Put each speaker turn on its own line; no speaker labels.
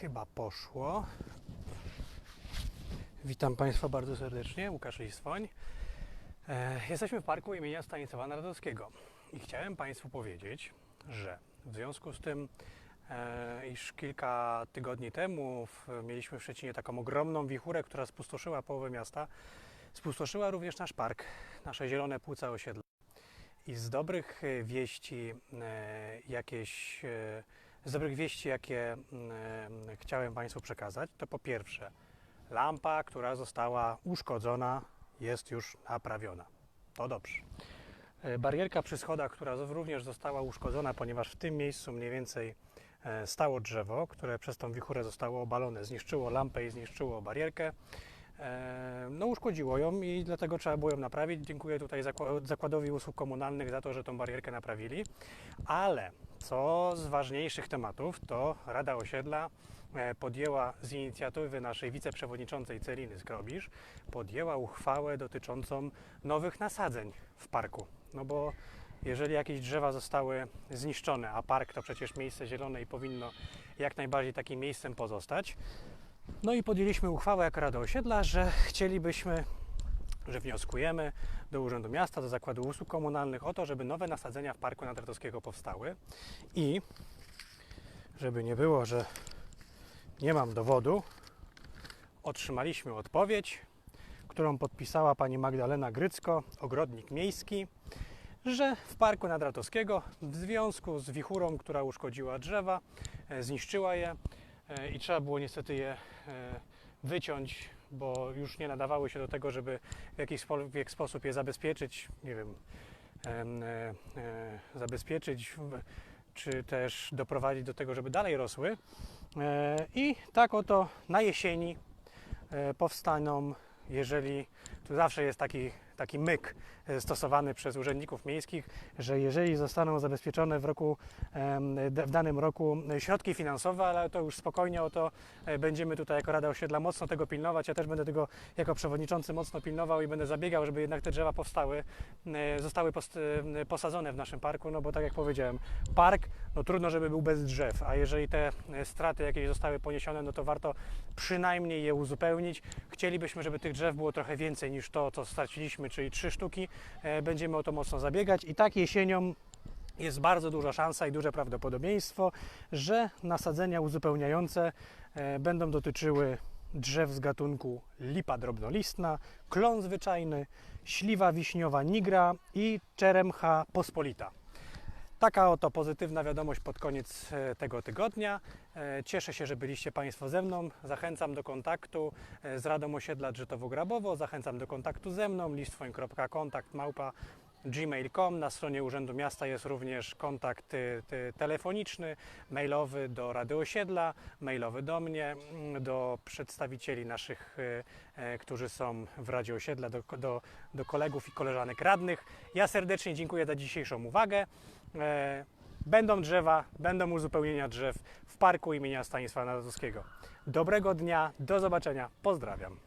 Chyba poszło. Witam Państwa bardzo serdecznie, Łukasz Liswoń. E, Jesteśmy w parku imienia Stanisława Narodowskiego i chciałem Państwu powiedzieć, że w związku z tym, e, iż kilka tygodni temu w, mieliśmy w Szczecinie taką ogromną wichurę, która spustoszyła połowę miasta, spustoszyła również nasz park, nasze zielone płuca osiedla. I z dobrych e, wieści e, jakieś, e, z dobrych wieści, jakie mm, e, chciałem Państwu przekazać, to po pierwsze, lampa, która została uszkodzona, jest już naprawiona. To dobrze. E, Barierka przy schodach, która również została uszkodzona, ponieważ w tym miejscu mniej więcej e, stało drzewo, które przez tą wichurę zostało obalone, zniszczyło lampę i zniszczyło barierkę. E, No, uszkodziło ją i dlatego trzeba było ją naprawić. Dziękuję tutaj zakła- Zakładowi Usług Komunalnych za to, że tą barierkę naprawili. Ale co z ważniejszych tematów, to Rada Osiedla e, podjęła z inicjatywy naszej wiceprzewodniczącej Celiny Skrobisz, podjęła uchwałę dotyczącą nowych nasadzeń w parku. No bo jeżeli jakieś drzewa zostały zniszczone, a park to przecież miejsce zielone i powinno jak najbardziej takim miejscem pozostać, no i podjęliśmy uchwałę jako Rada Osiedla, że chcielibyśmy, że wnioskujemy do Urzędu Miasta, do Zakładu Usług Komunalnych o to, żeby nowe nasadzenia w Parku Nadratowskiego powstały. I żeby nie było, że nie mam dowodu, otrzymaliśmy odpowiedź, którą podpisała pani Magdalena Grycko, ogrodnik miejski, że w Parku Nadratowskiego w związku z wichurą, która uszkodziła drzewa, e, zniszczyła je i trzeba było niestety je e, wyciąć, bo już nie nadawały się do tego, żeby w jakikolwiek sposób je zabezpieczyć, nie wiem, em, e, e, zabezpieczyć, czy też doprowadzić do tego, żeby dalej rosły. E, I tak oto na jesieni e, powstaną, jeżeli tu zawsze jest taki, taki myk e, stosowany przez urzędników miejskich, że jeżeli zostaną zabezpieczone w roku, w danym roku e, środki finansowe, ale to już spokojnie o to e, będziemy tutaj jako Rada Osiedla mocno tego pilnować. Ja też będę tego jako przewodniczący mocno pilnował i będę zabiegał, żeby jednak te drzewa powstały, zostały posadzone w naszym parku, no bo tak jak powiedziałem, park, no trudno, żeby był bez drzew, a jeżeli te straty jakieś zostały poniesione, no to warto przynajmniej je uzupełnić. Chcielibyśmy, żeby tych drzew było trochę więcej niż to, co straciliśmy, czyli trzy sztuki. E, Będziemy o to mocno zabiegać i tak jesienią jest bardzo duża szansa i duże prawdopodobieństwo, że nasadzenia uzupełniające e, będą dotyczyły drzew z gatunku lipa drobnolistna, klon zwyczajny, śliwa wiśniowa nigra i czeremcha pospolita. Taka oto pozytywna wiadomość pod koniec e, tego tygodnia. E, Cieszę się, że byliście Państwo ze mną. Zachęcam do kontaktu e, z Radą Osiedla Drzytowo-Grabowo. Zachęcam do kontaktu ze mną. listwoń.kontakt małpa gmail.com. Na stronie Urzędu Miasta jest również kontakt y, telefoniczny, mailowy do Rady Osiedla, mailowy do mnie, mm, do przedstawicieli naszych, y, e, którzy są w Radzie Osiedla, do, do, do kolegów i koleżanek radnych. Ja serdecznie dziękuję za dzisiejszą uwagę. E, Będą drzewa, będą uzupełnienia drzew w parku imienia Stanisława Narodowskiego. Dobrego dnia, do zobaczenia, pozdrawiam.